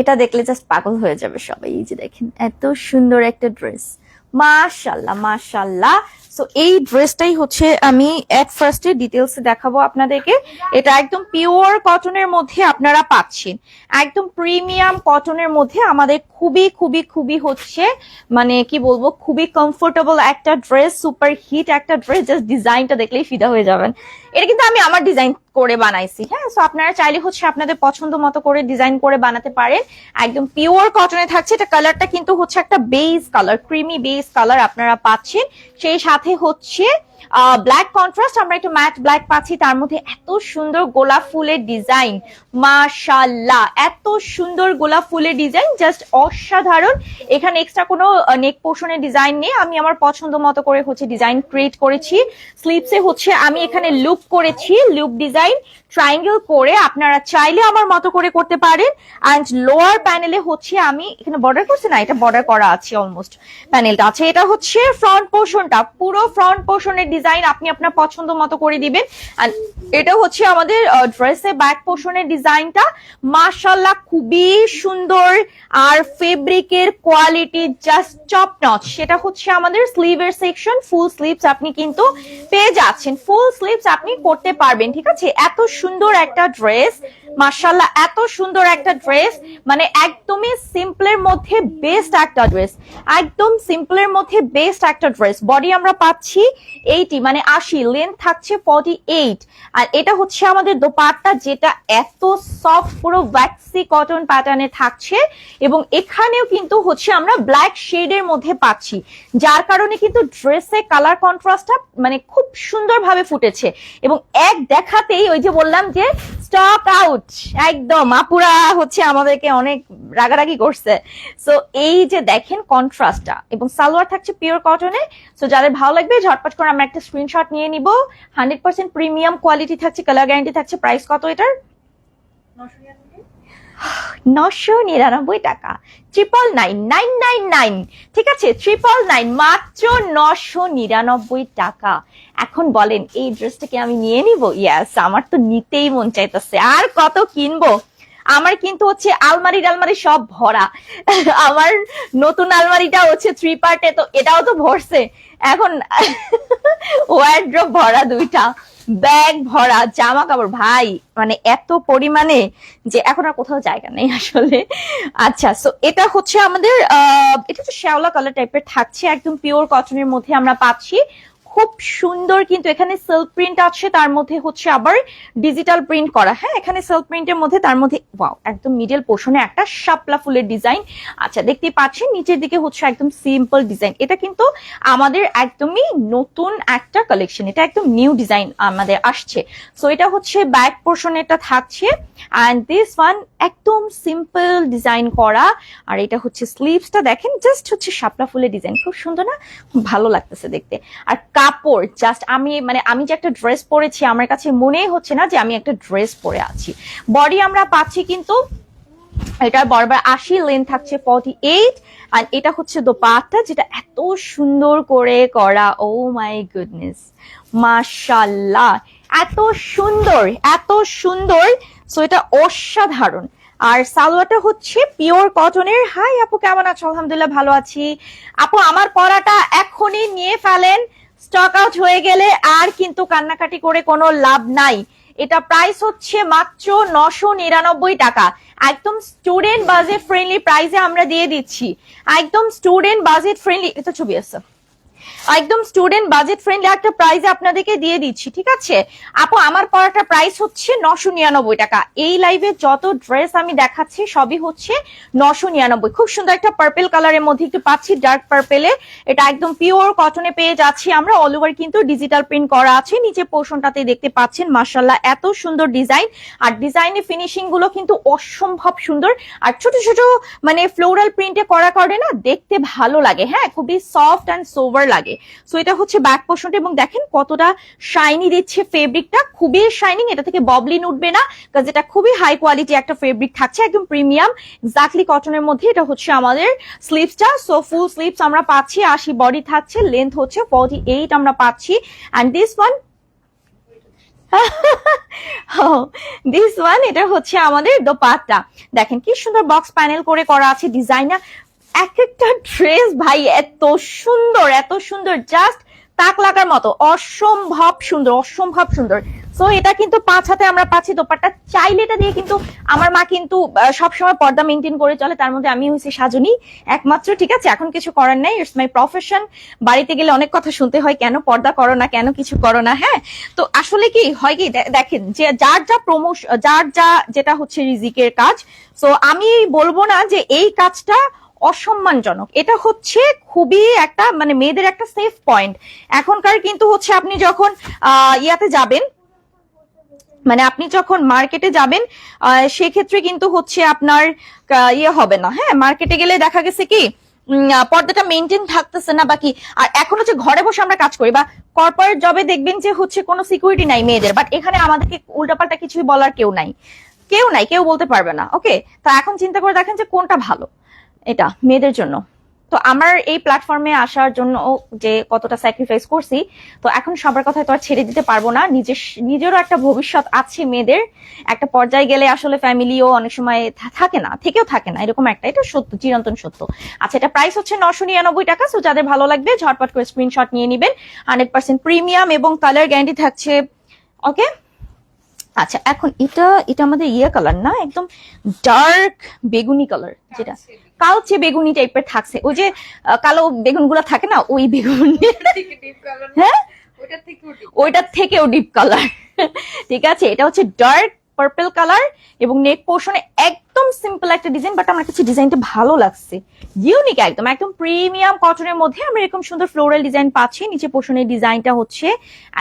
এটা দেখলে জাস্ট পাগল হয়ে যাবে সবাই। এই যে দেখেন, এত সুন্দর একটা ড্রেস মাশাল্লাহ মাশাল্লাহ। সো এই ড্রেসটাই হচ্ছে আমি এক ফার্স্টে ডিটেলস দেখাবো আপনাদেরকে। এটা একদম পিওর কটনের মধ্যে আপনারা পাচ্ছেন। একদম প্রিমিয়াম কটনের মধ্যে আমাদের খুবই খুবই খুবই হচ্ছে মানে কি বলব, খুবই কমফোর্টেবল একটা ড্রেস সুপার হিট একটা ড্রেস জাস্ট ডিজাইনটা দেখলেই ফিদা হয়ে যাবেন। এটা কিন্তু আমি আমার ডিজাইন করে বানাইছি হ্যাঁ? সো আপনারা চাইলে হচ্ছে আপনাদের পছন্দ মতো করে ডিজাইন করে বানাতে পারেন। একদম পিওর কটনে থাকছে, এটা কালারটা কিন্তু হচ্ছে একটা base colour creamy base colour আপনারা পাচ্ছেন। সেই সাথে হচ্ছে ব্ল্যাক কন্ট্রাস্ট আমরা একটু ম্যাট ব্ল্যাক পাচ্ছি। তার মধ্যে এত সুন্দর গোলাপ ফুলের ডিজাইন মাশাল্লাহ এত সুন্দর গোলাপ ফুলের ডিজাইন জাস্ট অসাধারণ। এখানে এক্সট্রা কোনো নেক পোর্শনের ডিজাইন নেই। আমি আমার পছন্দ মতো করে হচ্ছে ডিজাইন ক্রিয়েট করেছি। স্লিপসে হচ্ছে আমি এখানে লুপ করেছি লুপ ডিজাইন ট্রায়াঙ্গেল করে আপনারা চাইলে আমার মতো করে করতে পারেন। অ্যান্ড লোয়ার প্যানেলে হচ্ছে আমি, এখানে বর্ডার করছি না, এটা বর্ডার করা আছে অলমোস্ট প্যানেলটা আছে এটা হচ্ছে ফ্রন্ট পোর্শনটা পুরো ফ্রন্ট পোর্শনের ডিজাইন আপনি আপনার পছন্দ মতো করে দিবেন। আর এটা হচ্ছে আমাদের ড্রেসে ব্যাক পোর্শনের ডিজাইনটা মাশাল্লাহ খুবই সুন্দর। আর ফেব্রিকের কোয়ালিটি জাস্ট টপ নচ সেটা হচ্ছে আমাদের স্লিভের সেকশন ফুল স্লিভস আপনি কিন্তু পেয়ে যাচ্ছেন। ফুল স্লিভস আপনি করতে পারবেন, ঠিক আছে? এত সুন্দর একটা ড্রেস মার্শাল্লাহ এত সুন্দর একটা ড্রেস মানে একদমই সিম্পলের মধ্যে বেস্ট একটা ড্রেস একদম সিম্পলের মধ্যে বেস্ট একটা ড্রেস বডি আমরা পাচ্ছি এইটি মানে আশি লেন্থ থাকছে ফর্টি এইট আর এটা হচ্ছে আমাদের দোপাট্টা, যেটা এত সফট পুরো ওয়্যাক্সি কটন প্যাটার্নে থাকছে। এবং এখানেও কিন্তু হচ্ছে আমরা ব্ল্যাক শেডের মধ্যে পাচ্ছি। যার কারণে কিন্তু ড্রেসে কালার কন্ট্রাস্টটা মানে খুব সুন্দরভাবে ফুটেছে। এবং এক দেখাতেই ওই যে বললাম যে স্টক আউট একদম, আপুরা হচ্ছে আমাদেরকে অনেক রাগারাগি করছে। সো এই যে দেখেন কন্ট্রাস্টটা এবং সালোয়ার থাকছে পিওর কটনে সো যাদের ভালো লাগবে, ঝটপট করে আমরা একটা স্ক্রিনশট নিয়ে নিব। হান্ড্রেড পার্সেন্ট প্রিমিয়াম কোয়ালিটি থাকছে কালার গ্যারান্টি থাকছে প্রাইস কত এটার? নশো নিরানব্বই টাকা। Triple nine nine nine nine ঠিক আছে? ট্রিপল নাইন মাত্র নশো নিরানব্বই টাকা। এখন বলেন, এই ড্রেসটাকে আমি নিয়ে নিব? ইয়াস আমার তো নিতেই মন চাইতেছে। আর কত কিনবো? আমার কিন্তু হচ্ছে আলমারি সব ভরা। আমার নতুন আলমারিটা হচ্ছে থ্রি পার্টে তো এটাও তো ভরছে। এখন ওয়ার্ড্রপ ভরা দুইটা। ব্যাগ ভরা জামা কাপড় ভাই মানে এত পরিমাণে যে এখন আর কোথাও জায়গা নেই আসলে। আচ্ছা সো এটা হচ্ছে আমাদের আহ, এটা তো শ্যাওলা কালার টাইপের থাকছে একদম পিওর কটনের মধ্যে আমরা পাচ্ছি। খুব সুন্দর কিন্তু এখানে সেলফ প্রিন্ট আছে, তার মধ্যে হচ্ছে আবার ডিজিটাল প্রিন্ট করা। হ্যাঁ এখানে সেলফ প্রিন্টের মধ্যে, তার মধ্যে ওয়াও একদম মিডল পোর্শনে একটা শাপলা ফুলের ডিজাইন আচ্ছা দেখতে পাচ্ছেন, নিচের দিকে হচ্ছে একদম সিম্পল ডিজাইন এটা কিন্তু আমাদের একদমই নতুন একটা কালেকশন এটা একদম নিউ ডিজাইন আমাদের আসছে। সো এটা হচ্ছে ব্যাক পোর্শন এটা থাকছে। অ্যান্ড দিস ওয়ান একদম সিম্পল ডিজাইন করা। আর এটা হচ্ছে স্লিভসটা দেখেন জাস্ট হচ্ছে শাপলা ফুলের ডিজাইন খুব সুন্দর না? ভালো লাগতেছে দেখতে। আর কাপড় জাস্ট আমি মানে আমি যে একটা ড্রেস পরেছি, আমার কাছে মনেই হচ্ছে না যে আমি একটা ড্রেস পরে আছি। বডি আমরা পাচ্ছি কিন্তু এটার বরাবর আশি লেন থাকছে ফর্টি এইট আর এটা হচ্ছে দোপাট্টা, যেটা এত সুন্দর করে করা ও মাই গুডনেস মাশাল্লাহ এত সুন্দর এত সুন্দর সো এটা অসাধারণ। আর সালোয়ারটা হচ্ছে পিওর কটনের হাই আপু, কেমন আছো? আলহামদুলিল্লাহ ভালো আছি। আপু, আমার পরাটা এখনই নিয়ে ফেলেন। স্টক আউট হয়ে গেলে আর কিন্তু কান্নাকাটি করে কোনো লাভ নাই। এটা প্রাইস হচ্ছে মাত্র নশো নিরানব্বই টাকা। একদম স্টুডেন্ট বাজেট ফ্রেন্ডলি প্রাইসে আমরা দিয়ে দিচ্ছি। একদম স্টুডেন্ট বাজেট ফ্রেন্ডলি এটা ছবি আছে। একদম স্টুডেন্ট বাজেট ফ্রেন্ডলি একটা প্রাইসে আপনাদেরকে দিয়ে দিচ্ছি, ঠিক আছে? আপু, আমার পড়াটা প্রাইস হচ্ছে নশো নিরানব্বই টাকা। এই লাইভে যত ড্রেস আমি দেখাচ্ছি, সবই হচ্ছে নশো নিরানব্বই। খুব সুন্দর একটা পার্পেল কালারের মধ্যে একটু পাচ্ছি ডার্ক পার্পেলে এটা একদম পিওর কটনে পেয়ে যাচ্ছি আমরা। অল ওভার কিন্তু ডিজিটাল প্রিন্ট করা আছে। নিচে পোর্শনটাতে দেখতে পাচ্ছেন মার্শাল্লাহ এত সুন্দর ডিজাইন আর ডিজাইনের ফিনিশিংগুলো কিন্তু অসম্ভব সুন্দর। আর ছোট ছোট মানে ফ্লোরাল প্রিন্টে করা করে না দেখতে ভালো লাগে। হ্যাঁ খুবই সফট অ্যান্ড সোভার লাগে। সো এটা হচ্ছে ব্যাক পোর্শনটা এবং দেখেন কতটা শাইনি দিচ্ছে ফেব্রিকটা খুবই শাইনিং এটা থেকে ববলিন উঠবে না কাজ এটা খুবই হাই কোয়ালিটি একটা ফেব্রিক থাকছে, একদম প্রিমিয়াম এক্স্যাক্টলি কটনের মধ্যে। এটা হচ্ছে আমাদের স্লিভসটা সো ফুল স্লিভস আমরা পাচ্ছি, আশি বডি থাকছে লেন্থ হচ্ছে ফর্টি এইট আমরা পাচ্ছি। And this one this one এটা হচ্ছে আমাদের দোপাট্টা। দেখেন কি সুন্দর বক্স প্যানেল করে করা আছে ডিজাইনার এক একটা ড্রেস ভাই, এত সুন্দর এত সুন্দর জাস্ট তাক লাগার মতো, অসম্ভব সুন্দর অসম্ভব সুন্দর। সো এটা কিন্তু পাঁচ হাতে আমরা পাচ্ছি, দোপাট্টা চাইলে এটা দিয়ে কিন্তু আমার মা কিন্তু সবসময় পর্দা মেনটেন করে চলে, তার মধ্যে আমি হয়েছি সাজনী, একমাত্র, ঠিক আছে? এখন কিছু করার নাই ইটস মাই প্রফেশন বাড়িতে গেলে অনেক কথা শুনতে হয়, কেন পর্দা করো না, কেন কিছু করো না হ্যাঁ? তো আসলে কি, হয় কি দেখেন, যে যার যা প্রমোশ যার যা, যেটা হচ্ছে রিজিকের কাজ সো আমি বলব না যে এই কাজটা অসম্মানজনক। এটা হচ্ছে খুবই একটা মানে মেয়েদের একটা সেফ পয়েন্ট এখনকার কিন্তু হচ্ছে আপনি যখন ইয়াতে যাবেন মানে আপনি যখন মার্কেটে যাবেন সেক্ষেত্রে কিন্তু হচ্ছে আপনার ইয়ে হবে না। হ্যাঁ মার্কেটে গেলে দেখা গেছে কি পর্দাটা মেনটেন থাকতেছে না বাকি আর এখন হচ্ছে ঘরে বসে আমরা কাজ করি বা কর্পোরেট জবে দেখবেন যে হচ্ছে কোনো সিকিউরিটি নাই মেয়েদের বাট এখানে আমাদেরকে উল্টাপাল্টা কিছুই বলার কেউ নাই। কেউ নাই, কেউ বলতে পারবে না ওকে তো এখন চিন্তা করে দেখেন যে কোনটা ভালো। এটা, মেয়েদের জন্য। তো আমার এই প্ল্যাটফর্মে আসার জন্য যে কতটা স্যাক্রিফাইস করছি, তো এখন সবার কথা তো আর ছেড়ে দিতে পারব না। নিজের নিজেরও একটা ভবিষ্যৎ আছে মেয়েদের। একটা পর্যায়ে গেলে আসলে ফ্যামিলিও অনেক সময় থাকে না, থেকেও থাকে না, এরকম একটা, এটা সত্য, চিরন্তন সত্য। আচ্ছা এটা প্রাইস হচ্ছে নশো নিরানব্বই টাকা সো যাদের ভালো লাগবে ঝটপট করে স্ক্রিনশট নিয়ে নেবেন। হান্ড্রেড পার্সেন্ট প্রিমিয়াম এবং কালার গ্যারান্টি থাকছে ওকে আচ্ছা এখন এটা এটা আমাদের ইয়ে কালার না? একদম ডার্ক বেগুনি কালার যেটা কালচে বেগুনি টাইপের থাকছে। ওই যে কালো বেগুনগুলা থাকে না ওই বেগুন। হ্যাঁ? ওইটার থেকেও ডিপ কালার ঠিক আছে এটা হচ্ছে ডার্ক পার্পল কালার এবং নেক পোর্শনে একদম সিম্পল একটা ডিজাইন বাট আমার কাছে ডিজাইনটা ভালো লাগছে। ইউনিক একদম একদম প্রিমিয়াম কটনের মধ্যে আমরা এরকম সুন্দর ফ্লোরাল ডিজাইন পাচ্ছি। নিচে পোর্শনের ডিজাইনটা হচ্ছে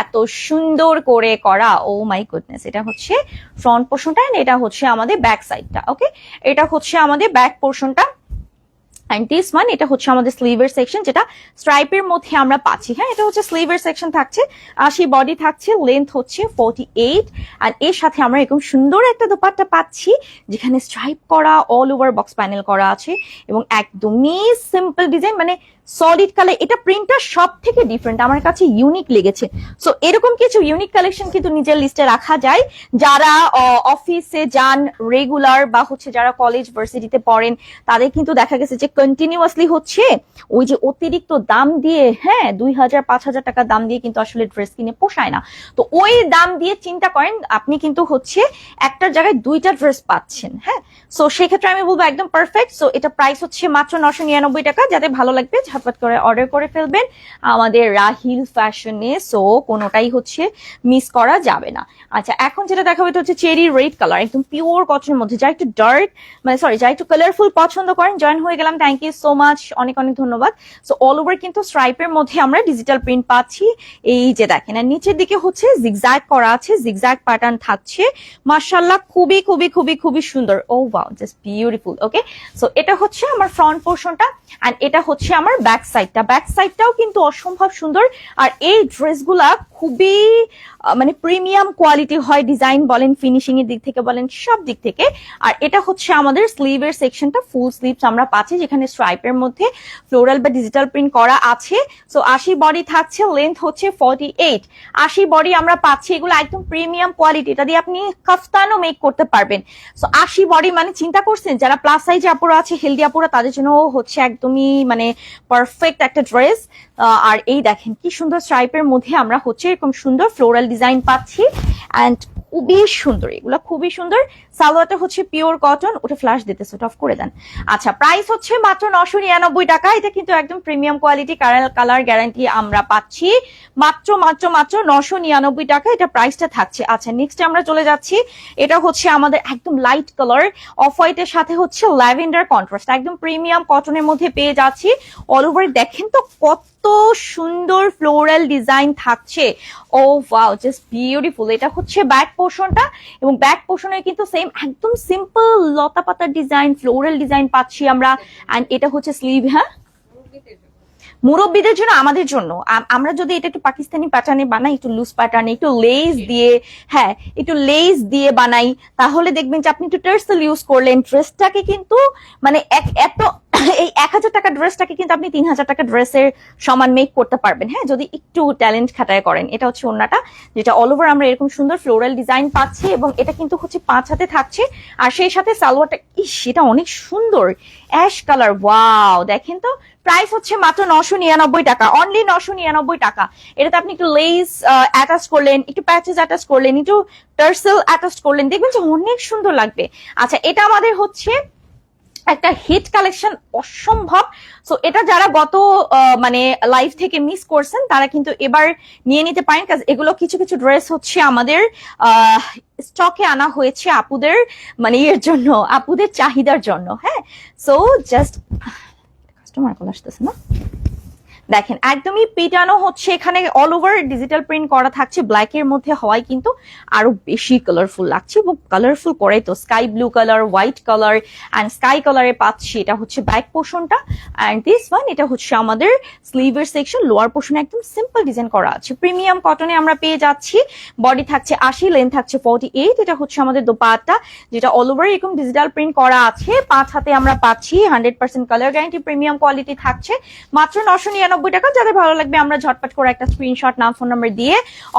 এত সুন্দর করে করা। ও মাই গুডনেস এটা হচ্ছে ফ্রন্ট পোর্শনটা এটা হচ্ছে আমাদের ব্যাক সাইডটা ওকে এটা হচ্ছে আমাদের ব্যাক পোর্শনটা এটা হচ্ছে আমাদের সেকশন যেটা মধ্যে আমরা পাচ্ছি। হ্যাঁ এটা হচ্ছে সেকশন থাকছে। বডি থাকছে হচ্ছে এইট আর এর সাথে আমরা সুন্দর একটা পাচ্ছি, যেখানে স্ট্রাইপ করা অল ওভার বক্স প্যানেল করা আছে। এবং একদমই সিম্পল ডিজাইন মানে সলিড কালার এটা প্রিন্টটা সব থেকে ডিফারেন্ট আমার কাছে ইউনিক লেগেছে। সো এরকম কিছু ইউনিক কালেকশন কিন্তু নিজের লিস্টে রাখা যায়। যারা অফিসে যান রেগুলার বা হচ্ছে যারা কলেজ ভার্সিটিতে পড়েন, তাদের কিন্তু দেখা গেছে যে কন্টিনিউয়াসলি হচ্ছে ওই যে অতিরিক্ত দাম দিয়ে হ্যাঁ দুই হাজার, পাঁচ হাজার টাকা দাম দিয়ে কিন্তু আসলে ড্রেস কিনে পোষায় না। তো ওই দাম দিয়ে চিন্তা করেন, আপনি কিন্তু হচ্ছে একটার জায়গায় দুইটা ড্রেস পাচ্ছেন হ্যাঁ? সো সেক্ষেত্রে আমি বলব একদম পারফেক্ট সো এটা প্রাইস হচ্ছে মাত্র নশো টাকা। যাতে ভালো লাগবে ঝটপট করে অর্ডার করে ফেলবেন। আমাদের রাহিল ফ্যাশনে সো কোনোটাই হচ্ছে মিস করা যাবে না। আচ্ছা এখন যেটা দেখাবো, এটা হচ্ছে চেরি রেড কালার একদম পিওর কটনের মধ্যে। যা একটু ডার্ক মানে সরি যা একটু কালারফুল পছন্দ করেন জয়েন হয়ে গেলাম। থ্যাংক ইউ সো মাচ অনেক অনেক ধন্যবাদ। সো অল ওভার কিন্তু স্ট্রাইপের মধ্যে আমরা ডিজিটাল প্রিন্ট পাচ্ছি। এই যে দেখেন, আর নিচের দিকে হচ্ছে জিগজ্যাগ করা আছে জিগজ্যাগ প্যাটার্ন থাকছে। মার্শাল্লাহ খুবই খুবই খুবই খুবই সুন্দর। ও wow just beautiful okay so এটা হচ্ছে আমার ফ্রন্ট পোর্শনটা অ্যান্ড এটা হচ্ছে আমার ব্যাক সাইডটা ব্যাক সাইডটাও কিন্তু অসম্ভব সুন্দর। আর এই ড্রেসগুলা খুবই মানে প্রিমিয়াম কোয়ালিটি হয় ডিজাইন বলেন ফিনিশিং এর দিক থেকে বলেন, সব দিক থেকে। আর এটা হচ্ছে আমাদের স্লিভের সেকশনটা ফুল স্লিভস আমরা পাচ্ছি, যেখানে স্ট্রাইপের মধ্যে ফ্লোরাল বা ডিজিটাল প্রিন্ট করা আছে। সো আশি বডি থাকছে লেন্থ হচ্ছে ফর্টি এইট আশি বডি আমরা পাচ্ছি, এগুলো একদম প্রিমিয়াম কোয়ালিটি এটা দিয়ে আপনি কাফতানও মেক করতে পারবেন। সো আশি বডি মানে চিন্তা করছেন, যারা প্লাস সাইজ আপুরা আছে হেলদি আপুরা, তাদের জন্য হচ্ছে একদমই মানে পারফেক্ট একটা ড্রেস আর এই দেখেন কি সুন্দর স্ট্রাইপের মধ্যে আমরা হচ্ছে এরকম সুন্দর ফ্লোরাল ডিজাইন পাচ্ছি। অ্যান্ড খুবই সুন্দর, এগুলো খুবই সুন্দর। সালোয়ারটা হচ্ছে পিওর কটন ওটা ফ্ল্যাশ দিতে সেট অফ করে দেন। আচ্ছা প্রাইস হচ্ছে মাত্র নশো নিরানব্বই টাকা। এটা কিন্তু একদম প্রিমিয়াম কোয়ালিটি কালার গ্যারান্টি আমরা পাচ্ছি। মাত্র মাত্র মাত্র নশো নিরানব্বই টাকা এটা প্রাইসটা থাকছে। আচ্ছা নেক্সট আমরা চলে যাচ্ছি। এটা হচ্ছে আমাদের একদম লাইট কালার অফ হোয়াইটের সাথে হচ্ছে ল্যাভেন্ডার কন্ট্রাস্ট একদম প্রিমিয়াম কটনের মধ্যে পেয়ে যাচ্ছি। অল ওভার দেখেন তো কত সুন্দর ফ্লোরাল ডিজাইন থাকছে। ও ওয়াও জাস্ট বিউটিফুল এটা হচ্ছে ব্যাক পোর্শনটা এবং ব্যাক পোর্শনে কিন্তু সেম একদম সিম্পল লতা পাতার ডিজাইন ফ্লোরাল ডিজাইন পাচ্ছি আমরা। এটা হচ্ছে স্লিভ হ্যাঁ? মুরব্বীদের জন্য আমাদের জন্য। আমরা যদি এটা একটু পাকিস্তানি প্যাটার্নে বানাই একটু লুজ প্যাটার্নে একটু লেস দিয়ে হ্যাঁ একটু লেস দিয়ে বানাই তাহলে দেখবেন যে আপনি একটু টার্সেল ইউজ করলেন ড্রেসটাকে কিন্তু মানে এক এত এই এক হাজার টাকা ড্রেসটাকে কিন্তু আপনি তিন হাজার টাকা ড্রেসের সমান মেক করতে পারবেন। হ্যাঁ যদি একটু ট্যালেন্ট খাটায় করেন এটা হচ্ছে ওন্নাটা যেটা অল ওভার আমরা এরকম সুন্দর ফ্লোরাল ডিজাইন পাচ্ছি এবং এটা কিন্তু হচ্ছে পাঁচ হাতে থাকছে। আর সেই সাথে সালোয়ারটা ইস এটা অনেক সুন্দর। Ash colour, wow. দেখেন তো প্রাইস হচ্ছে মাত্র নশো নিরানব্বই টাকা অনলি নশো নিরানব্বই টাকা। এটাতে আপনি একটু লেস অ্যাটাচ করলেন, একটু প্যাচেস অ্যাটাচ করলেন, একটু টার্সেল অ্যাটাচ করলেন, দেখবেন যে অনেক সুন্দর লাগবে। আচ্ছা এটা আমাদের হচ্ছে একটা হিট কালেকশন অসম্ভব। সো এটা যারা গত মানে লাইফ থেকে মিস করছেন, তারা কিন্তু এবার নিয়ে নিতে পারেন কাজ এগুলো কিছু কিছু ড্রেস হচ্ছে আমাদের স্টকে আনা হয়েছে আপুদের মানে ইয়ের জন্য, আপুদের চাহিদার জন্য হ্যাঁ? সো জাস্ট কাস্টমার কল আসতেছে না? দেখেন, একদমই পেটানো হচ্ছে, এখানে অল ওভার ডিজিটাল প্রিন্ট করা থাকছে ব্ল্যাক এর মধ্যে হওয়ায় কিন্তু আরও বেশি কালারফুল লাগছে এবং কালারফুল করে তো sky blue colour white colour and sky কালারে পাচ্ছি, এটা হচ্ছে ব্যাক পোর্শনটা অ্যান্ড দিস ওয়ান এটা হচ্ছে আমাদের স্লিভের সেকশন লোয়ার পোর্শনে একদম সিম্পল ডিজাইন করা আছে। প্রিমিয়াম কটনে আমরা পেয়ে যাচ্ছি বডি থাকছে আশি লেন্থ থাকছে ফর্টি এইট এটা হচ্ছে আমাদের দোপাট্টা, যেটা অল ওভার এরকম ডিজিটাল প্রিন্ট করা আছে, পাঁচ হাতে আমরা পাচ্ছি hundred percent colour guarantee premium quality থাকছে, মাত্র নশো নিরানব্বই টাকা। যাদের ভালো লাগবে, আমরা ঝটপট করে একটা স্ক্রিনশট নাম ফোন নাম্বার দিয়ে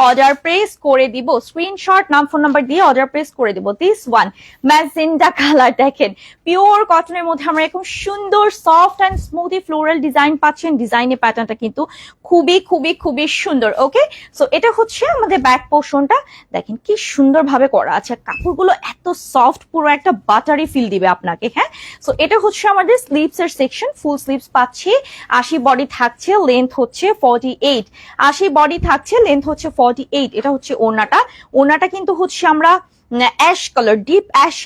অর্ডার প্রেস করে দিব। স্ক্রিনশট নাম ফোন নাম্বার দিয়ে অর্ডার প্রেস করে দিব। দিস ওয়ান ম্যাজেন্ডা কালার দেখেন। পিওর কটনের মধ্যে আমরা এরকম সুন্দর soft and smoothie floral design পাচ্ছেন। ডিজাইনের প্যাটার্নটা কিন্তু খুবই খুবই খুবই সুন্দর ওকে সো এটা হচ্ছে আমাদের ব্যাক পোর্শনটা দেখেন কি সুন্দর ভাবে করা আছে। কাপড়গুলো এত সফট পুরো একটা বাটারি ফিল দিবে আপনাকে হ্যাঁ? সো এটা হচ্ছে আমাদের স্লিভস এর সেকশন ফুল স্লিভস পাচ্ছি। আশি বডি থাকছে লেন্থ হচ্ছে ফর্টি এইট আশি বডি থাকছে লেন্থ হচ্ছে ফর্টি এইট এটা হচ্ছে ওনাটা ওনাটা কিন্তু হচ্ছে আমরা ash colour deep ash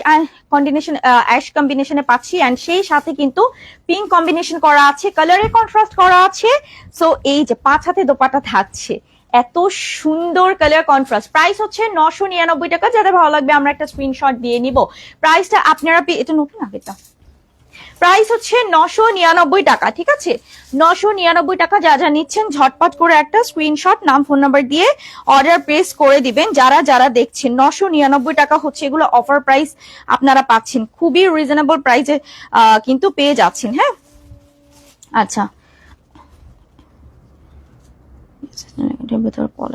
combination ash কম্বিনেশনে পাচ্ছি। অ্যান্ড সেই সাথে কিন্তু পিঙ্ক কম্বিনেশন করা আছে কালারের কন্ট্রাস্ট করা আছে। সো এই যে পাঁচ হাতে দোপাটা থাকছে, এত সুন্দর কালার কন্ট্রাস্ট প্রাইস হচ্ছে নশো নিরানব্বই টাকা। যাদের ভালো লাগবে, আমরা একটা স্ক্রিনশট দিয়ে নিব। প্রাইসটা আপনারা এটা নতুন আগেটা প্রাইস হচ্ছে নশো নিরানব্বই টাকা, ঠিক আছে? নশো নিরানব্বই টাকা যা যা নিচ্ছেন, ঝটপট করে একটা স্ক্রিনশট নাম ফোন নাম্বার দিয়ে অর্ডার প্লেস করে দিবেন। যারা যারা দেখছেন নশো নিরানব্বই টাকা হচ্ছে এগুলো অফার প্রাইস আপনারা পাচ্ছেন। খুবই রিজনেবল প্রাইসে কিন্তু পেয়ে যাচ্ছেন হ্যাঁ? আচ্ছা।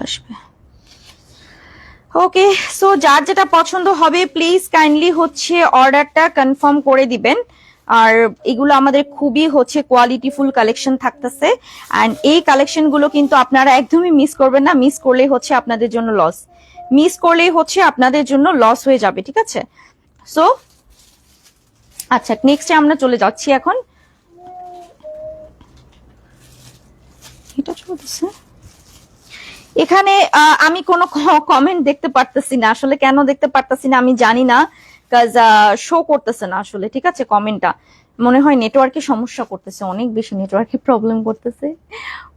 আসবে। ওকে সো যার যেটা পছন্দ হবে প্লিজ কাইন্ডলি হচ্ছে অর্ডারটা কনফার্ম করে দিবেন। আর এগুলো আমাদের খুবই হচ্ছে কোয়ালিটিফুল কালেকশন থাকতেছে। অ্যান্ড এই কালেকশনগুলো কিন্তু আপনারা একদমই মিস করবেন না। মিস করলেই হচ্ছে আপনাদের জন্য লস মিস করলেই হচ্ছে আপনাদের জন্য লস হয়ে যাবে, ঠিক আছে? সো আচ্ছা নেক্সটে আমরা চলে যাচ্ছি এখন। এটা চলতেছে এখানে আমি কোনো কমেন্ট দেখতে পারতেছি না। আসলে কেন দেখতে পারতেছি না আমি জানি না। কাজ শো করতেছে না আসলে, ঠিক আছে কমেন্টটা মনে হয় নেটওয়ার্কে সমস্যা করতেছে, অনেক বেশি নেটওয়ার্কে প্রবলেম করতেছে।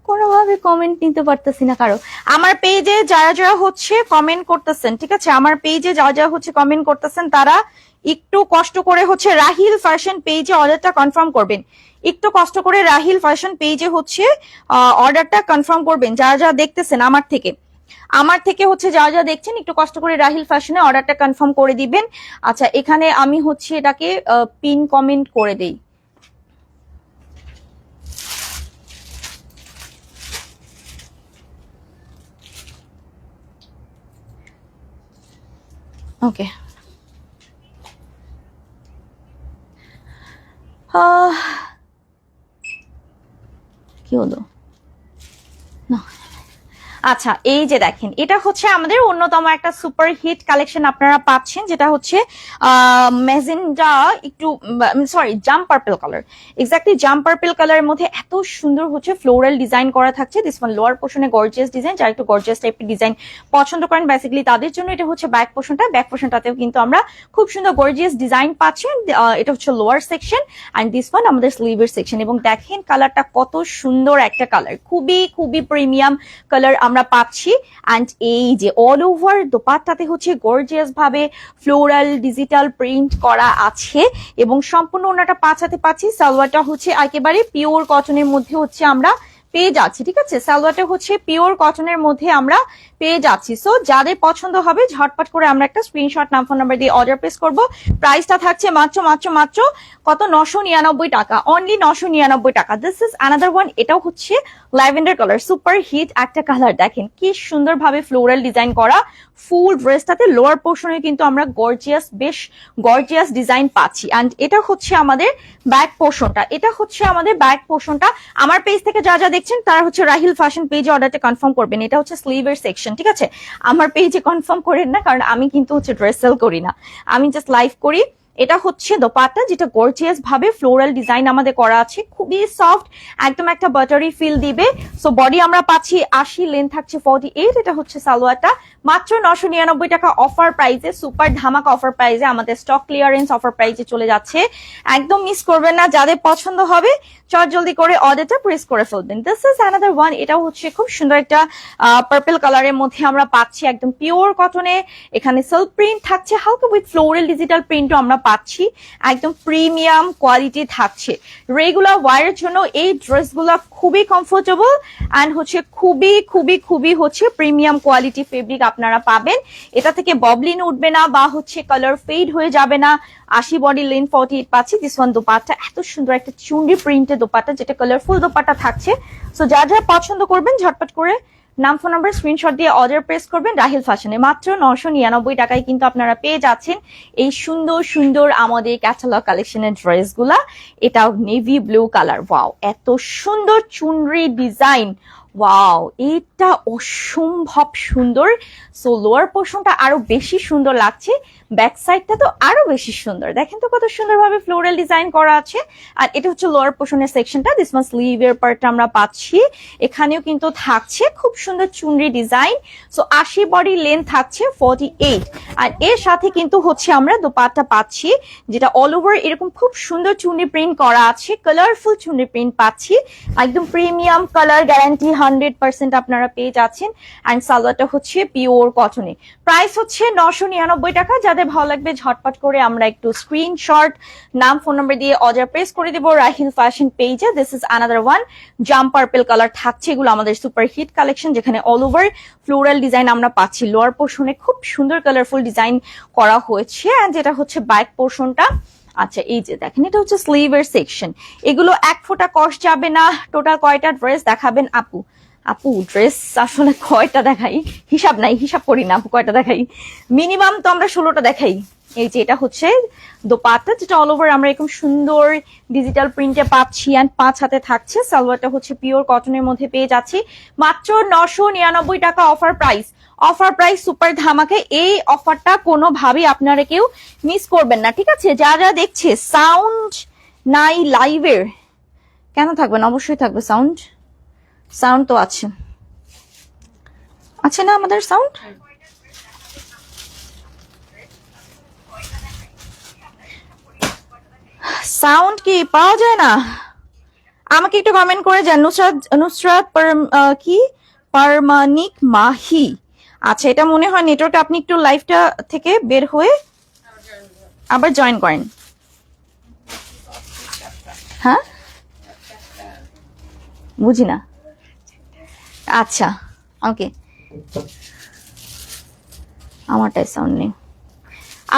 কোনোভাবে কমেন্ট নিতে পারতেছি না কারও। আমার পেজে যারা যারা হচ্ছে কমেন্ট করতেছেন, ঠিক আছে, আমার পেজে যারা যারা হচ্ছে কমেন্ট করতেছেন, তারা একটু কষ্ট করে হচ্ছে রাহিল ফ্যাশন পেজে অর্ডারটা কনফার্ম করবেন। একটু কষ্ট করে রাহিল ফ্যাশন পেজে হচ্ছে অর্ডারটা কনফার্ম করবেন, যারা যারা দেখতেছেন আমার থেকে। আমার থেকে হচ্ছে যা যা দেখছেন, একটু কষ্ট করে রাহিল ফ্যাশনে অর্ডারটা কনফার্ম করে দিবেন। আচ্ছা এখানে আমি হচ্ছে এটাকে পিন কমেন্ট করে দেই। ওকে কি হলো? না। আচ্ছা এই যে দেখেন এটা হচ্ছে আমাদের অন্যতম একটা সুপার হিট কালেকশন আপনারা পাচ্ছেন যেটা হচ্ছে মেজেন্ডা একটু সরি জাম পার্পেল কালার এক্স্যাক্টলি জাম পার্পেল কালারের মধ্যে এত সুন্দর হচ্ছে ফ্লোরাল ডিজাইন করা থাকছে। দিস ওয়ান লোয়ার পোর্শনে গর্জিয়াস ডিজাইন যারা একটু গর্জিয়াস টাইপের ডিজাইন পছন্দ করেন বেসিক্যালি তাদের জন্য এটা হচ্ছে ব্যাক পোর্শনটা ব্যাক পোর্শনটাতেও কিন্তু আমরা খুব সুন্দর গর্জিয়াস ডিজাইন পাচ্ছি আহ, এটা হচ্ছে lower section and this one আমাদের স্লিভের সেকশন এবং দেখেন কালারটা কত সুন্দর একটা কালার খুবই খুবই প্রিমিয়াম কালার আমরা পাচ্ছি। অ্যান্ড এই যে অল ওভার দোপাট্টাতে হচ্ছে গর্জিয়াস ভাবে ফ্লোরাল ডিজিটাল প্রিন্ট করা আছে। এবং সম্পূর্ণ ওনাটা পাচাতে পাচ্ছি। সালোয়ারটা হচ্ছে একেবারে পিওর কটনের মধ্যে হচ্ছে আমরা পেয়ে যাচ্ছি, ঠিক আছে? সালোয়ারটা হচ্ছে পিওর কটনের মধ্যে আমরা পেয়ে যাচ্ছি। সো যাদের পছন্দ হবে, ঝটপট করে আমরা একটা স্ক্রিনশট নাম ফোন নাম্বার দিয়ে অর্ডার প্লেস করব। প্রাইসটা থাকছে মাত্র মাত্র মাত্র কত? নশো নিরানব্বই টাকা। অনলি নশো নিরানব্বই টাকা। দিস ইজ অ্যানাদার ওয়ান এটাও হচ্ছে ল্যাভেন্ডার কালার সুপার হিট একটা কালার দেখেন, কি সুন্দরভাবে ফ্লোরাল ডিজাইন করা। ফুল ড্রেসটাতে লোয়ার পোর্শনে কিন্তু আমরা গর্জিয়াস বেশ গর্জিয়াস ডিজাইন পাচ্ছি। অ্যান্ড এটা হচ্ছে আমাদের ব্যাক পোর্শনটা এটা হচ্ছে আমাদের ব্যাক পোর্শনটা আমার পেজ থেকে যা যা দেখছেন, তারা হচ্ছে রাহিল ফ্যাশন পেজে অর্ডারটা কনফার্ম করবেন। এটা হচ্ছে স্লিভের সেকশন ঠিক আছে? আমার পেজে কনফার্ম করেন না, কারণ আমি কিন্তু হচ্ছে ড্রেস সেল করি না। আমি জাস্ট লাইভ করি। এটা হচ্ছে দোপাট্টা, যেটা গর্জিয়াস ভাবে ফ্লোরাল ডিজাইন আমাদের করা আছে। খুবই সফট একদম একটা বাটারি ফিল দিবে। সো বডি আমরা পাচ্ছি আশি লেন থাকছে ফর্টি এইট এটা হচ্ছে সালোয়ারটা। মাত্র নশো নিরানব্বই টাকা অফার প্রাইসে সুপার ধামাকা অফার প্রাইসে আমাদের স্টক ক্লিয়ারেন্স অফার প্রাইসে চলে যাচ্ছে। একদম মিস করবেন না, যাদের পছন্দ হবে চট জলদি করে অর্ডারটা প্রেস করে ফেলবেন। দিস ইজ অ্যানাদার ওয়ান এটাও হচ্ছে খুব সুন্দর একটা পার্পল কালারের মধ্যে আমরা পাচ্ছি একদম পিওর কটনে এখানে সেলফ প্রিন্ট থাকছে, হালকা উইথ ফ্লোরাল ডিজিটাল প্রিন্টও আমরা পাচ্ছি। একদম প্রিমিয়াম কোয়ালিটি থাকছে। রেগুলার ওয়ারের জন্য এই ড্রেসগুলো খুবই কমফোর্টেবল অ্যান্ড হচ্ছে খুবই খুবই খুবই হচ্ছে প্রিমিয়াম কোয়ালিটি ফেব্রিক আপনারা পাবেন। এটা থেকে ববলিন উঠবে না বা হচ্ছে কালার ফেড হয়ে যাবে না। আশি বডি লেন ফর্টি পাচ্ছি। দিস ওয়ান দোপাট্টা এত সুন্দর একটা চুন্ডি প্রিন্টের দোপাট্টা যেটা কালারফুল দোপাট্টা থাকছে। সো যা যা পছন্দ করবেন ঝটপট করে নাম, ফোন নাম্বার স্ক্রিনশট দিয়ে অর্ডার প্রেস করবেন রাহিল ফ্যাশনে মাত্র নশো নিরানব্বই টাকায় কিন্তু আপনারা পেয়ে যাচ্ছেন এই সুন্দর সুন্দর আমাদের ক্যাটালগ কালেকশনের ড্রেসগুলা এটাও নেভি ব্লু কালার ওয়াও এত সুন্দর চুনরি ডিজাইন ওয়াও এটা অসম্ভব সুন্দর। সো লোয়ার পোর্শনটা আরও বেশি সুন্দর লাগছে। ব্যাক সাইডটা তো আরও বেশি সুন্দর। দেখেন তো কত সুন্দরভাবে ফ্লোরাল ডিজাইন করা আছে। আর এটা হচ্ছে লোয়ার পোর্শনের সেকশনটা দিস মাস স্লিভের পার্টটা আমরা পাচ্ছি। এখানেও কিন্তু থাকছে খুব সুন্দর চুনরি ডিজাইন সো আশি বডি লেন্থ থাকছে ফর্টি এইট আর এর সাথে কিন্তু হচ্ছে আমরা দোপাট্টা পাচ্ছি, যেটা অল ওভার এরকম খুব সুন্দর চুনরি প্রিন্ট করা আছে। কালারফুল চুনরি প্রিন্ট পাচ্ছি। একদম premium colour guarantee hundred percent আপনারা পেয়ে যাচ্ছেন। অ্যান্ড সালোয়ারটা হচ্ছে পিওর কটনে প্রাইস হচ্ছে নশো নিরানব্বই টাকা। যাদের ভালো লাগবে, ঝটপট করে আমরা একটু স্ক্রিনশট নাম ফোন নাম্বার দিয়ে অর্ডার প্রেস করে দেবো রাহিল ফ্যাশন পেজে দিস ইজ আনাদার ওয়ান জাম পার্পেল কালার থাকছে, এগুলো আমাদের সুপার হিট কালেকশন যেখানে অল ওভার ফ্লোরাল ডিজাইন আমরা পাচ্ছি। লোয়ার পোর্শনে খুব সুন্দর কালারফুল ডিজাইন করা হয়েছে। অ্যান্ড যেটা হচ্ছে ব্যাক পোর্শনটা আচ্ছা এই যে দেখেন, এটা হচ্ছে স্লিভের সেকশন এগুলো এক ফোঁটা কষ যাবে না। টোটাল কয়টা ড্রেস দেখাবেন আপু? আপু ড্রেস আসলে কয়টা দেখাই? হিসাব নাই, হিসাব করি না আপু, কয়টা দেখাই? মিনিমাম তো আমরা ষোলোটা দেখাই। এই যে এটা হচ্ছে দোপাট্টা, যেটা অল ওভার আমরা এরকম সুন্দর ডিজিটাল প্রিন্টে পাচ্ছি অ্যান্ড পাঁচ হাতে থাকছে। সালোয়ারটা হচ্ছে পিওর কটনের মধ্যে পেয়ে যাচ্ছি। মাত্র নশো নিরানব্বই টাকা offer price offer price super ধামাকে এই অফারটা কোনোভাবেই আপনারা কেউ মিস করবেন না, ঠিক আছে? যা যা দেখছে সাউন্ড নাই লাইভের কেন থাকবেন অবশ্যই থাকবে সাউন্ড সাউন্ড তো আছে। আছে না আমাদের সাউন্ড সাউন্ড কি? পাওয়া যায় না। আমাকে একটু কমেন্ট করে যান। নুসরাত নুসরাত কি? পারমানিক মাহি। আচ্ছা এটা মনে হয় নেটওয়ার্ক আপনি একটু লাইভটা থেকে বের হয়ে আবার জয়েন করেন। হ্যাঁ? বুঝি না। আচ্ছা ওকে আমারটাই সাউন্ড নেই।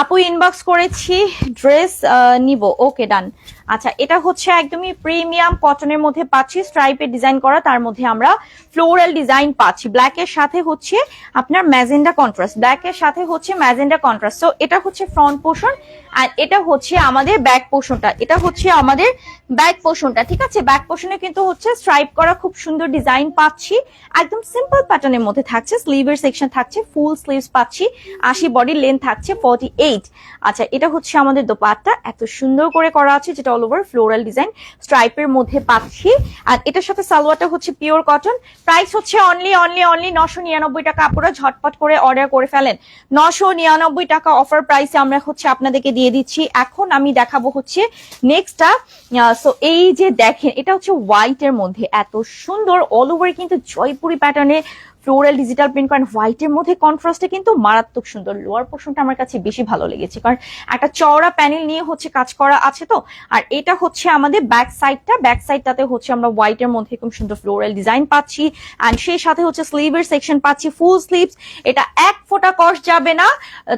আপু ইনবক্স করেছি ড্রেস নিব। ওকে ডান আচ্ছা এটা হচ্ছে একদমই প্রিমিয়াম কটনের মধ্যে পাচ্ছি স্ট্রাইপের ডিজাইন করা, তার মধ্যে আমরা ফ্লোরাল ডিজাইন পাচ্ছি। ব্ল্যাক এর সাথে হচ্ছে আপনার ম্যাজেন্ডা কন্ট্রাস্ট ব্ল্যাক এর সাথে হচ্ছে ম্যাজেন্ডা কন্ট্রাস্ট তো এটা হচ্ছে ফ্রন্ট পোর্শন আর এটা হচ্ছে আমাদের ব্যাক পোর্শনটা এটা হচ্ছে আমাদের ব্যাক পোর্শনটা ঠিক আছে? ব্যাক পোর্শনে কিন্তু হচ্ছে স্ট্রাইপ করা খুব সুন্দর ডিজাইন পাচ্ছি। একদম সিম্পল প্যাটার্নের মধ্যে থাকছে। স্লিভের সেকশন থাকছে ফুল স্লিভস পাচ্ছি। আশি বডি লেন্থ থাকছে ফর্টি এইট আচ্ছা এটা হচ্ছে আমাদের দোপাট্টা। এত সুন্দর করে করা আছে, যেটা অল ওভার ফ্লোরাল ডিজাইন স্ট্রাইপের মধ্যে পাচ্ছি। আর এটার সাথে সালোয়ারটা হচ্ছে পিওর কটন প্রাইস হচ্ছে অনলি অনলি অনলি নশো নিরানব্বই টাকা। আপনারা ঝটপট করে অর্ডার করে ফেলেন। নশো নিরানব্বই টাকা অফার প্রাইসে আমরা হচ্ছে আপনাদেরকে দিয়ে দিচ্ছি। এখন আমি দেখাবো হচ্ছে নেক্সটটা সো এই যে দেখেন, এটা হচ্ছে হোয়াইটের মধ্যে এত সুন্দর অল ওভার কিন্তু জয়পুরি প্যাটার্নে ফ্লোরাল ডিজিটাল প্রিন্ট করেন হোয়াইটের মধ্যে কন্ট্রাস্টে কিন্তু মারাত্মক সুন্দর লোয়ার পোর্শনটা আমার কাছে বেশি ভালো লেগেছে। কারণ একটা চওড়া প্যানেল নিয়ে হচ্ছে কাজ করা আছে তো, আর এটা হচ্ছে আমাদের ব্যাক সাইডটা ব্যাক সাইডটাতে হচ্ছে আমরা হোয়াইটের মধ্যে খুব সুন্দর ফ্লোরাল ডিজাইন পাচ্ছি। অ্যান্ড সেই সাথে হচ্ছে স্লিভের সেকশন পাচ্ছি ফুল স্লিভস এটা এক ফোঁটা কষ যাবে না।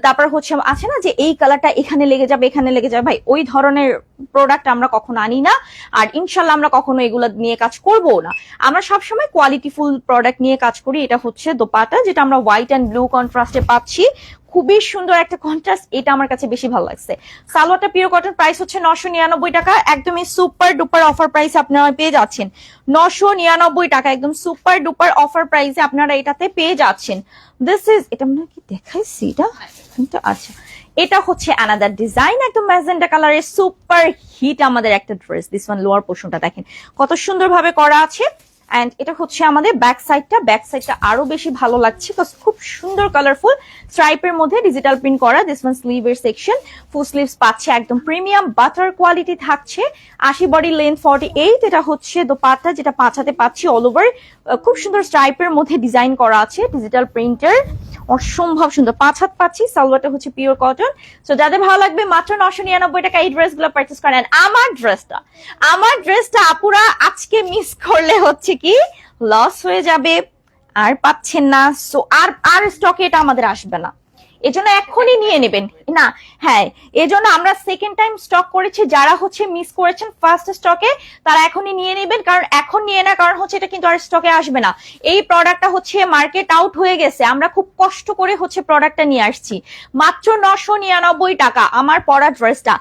তারপর হচ্ছে আছে না যে এই কালারটা এখানে লেগে যাবে, এখানে লেগে যাবে। ভাই, ওই ধরনের প্রোডাক্ট আমরা কখনো আনি না। আর ইনশাল্লাহ আমরা কখনো এগুলো নিয়ে কাজ করব না। আমরা সবসময় কোয়ালিটিফুল প্রোডাক্ট নিয়ে কাজ করি, এটা হচ্ছে দোপাটা, যেটা আমরা হোয়াইট অ্যান্ড ব্লু কন্ট্রাস্টে পাচ্ছি। খুবই সুন্দর একটা কন্ট্রাস্ট এটা আমার কাছে বেশি ভালো লাগছে। সালোয়ারটা পিওর কটন প্রাইস হচ্ছে নশো নিরানব্বই টাকা, একদমই সুপার ডুপার অফার প্রাইস আপনারা পেয়ে যাচ্ছেন। নশো নিরানব্বই টাকা, একদম সুপার ডুপার অফার প্রাইসে আপনারা এটাতে পেয়ে যাচ্ছেন। দিস ইজ এটা মনে কি দেখাইছি এটা? কিন্তু আচ্ছা এটা হচ্ছে অ্যানাদার ডিজাইন একদম ম্যাজেন্ডা কালারের সুপার হিট আমাদের একটা ড্রেস দিস ওয়ান লোয়ার পোর্শনটা দেখেন। কত সুন্দরভাবে করা আছে। অ্যান্ড এটা হচ্ছে আমাদের ব্যাক সাইডটা ব্যাক সাইডটা আরও বেশি ভালো লাগছে বিকজ খুব সুন্দর কালারফুল স্ট্রাইপের মধ্যে ডিজিটাল প্রিন্ট করা। দিস ওয়ান স্লিভের সেকশন ফুল স্লিভস পাচ্ছে একদম প্রিমিয়াম বাটার কোয়ালিটি থাকছে। আশি বডি লেন্থ ফর্টি এইট এটা হচ্ছে দোপাট্টা যেটা পাঁচাতে পাচ্ছি অল ওভার খুব সুন্দর স্ট্রাইপের মধ্যে ডিজাইন করা আছে ডিজিটাল প্রিন্টার অসম্ভব সুন্দর। পাঁচ হাত পাচ্ছি। সালোয়ারটা হচ্ছে পিওর কটন সো যাদের ভালো লাগবে মাত্র নশো নিরানব্বই টাকা এই ড্রেসগুলো পার্চেস করেন। আমার ড্রেসটা আমার ড্রেসটা আপুরা আজকে মিস করলে হচ্ছে কি লস হয়ে যাবে, আর পাচ্ছেন না সো আর আর স্টকে এটা আমাদের আসবে না। এজন্য এখনই নিয়ে নেবেন। না হ্যাঁ এজন্য আমরা সেকেন্ড টাইম স্টক করেছি, যারা হচ্ছে মিস করেছেন ফার্স্ট স্টকে তারা এখনই নিয়ে নেবেন, কারণ এখন নিয়ে না কারণ হচ্ছে এটা কিন্তু আর স্টকে আসবে না। এই প্রোডাক্টটা হচ্ছে মার্কেট আউট হয়ে গেছে, আমরা খুব কষ্ট করে হচ্ছে প্রোডাক্টটা নিয়ে আসছি। মাত্র নশো নিরানব্বই টাকা, আমার পরা ড্রেসটা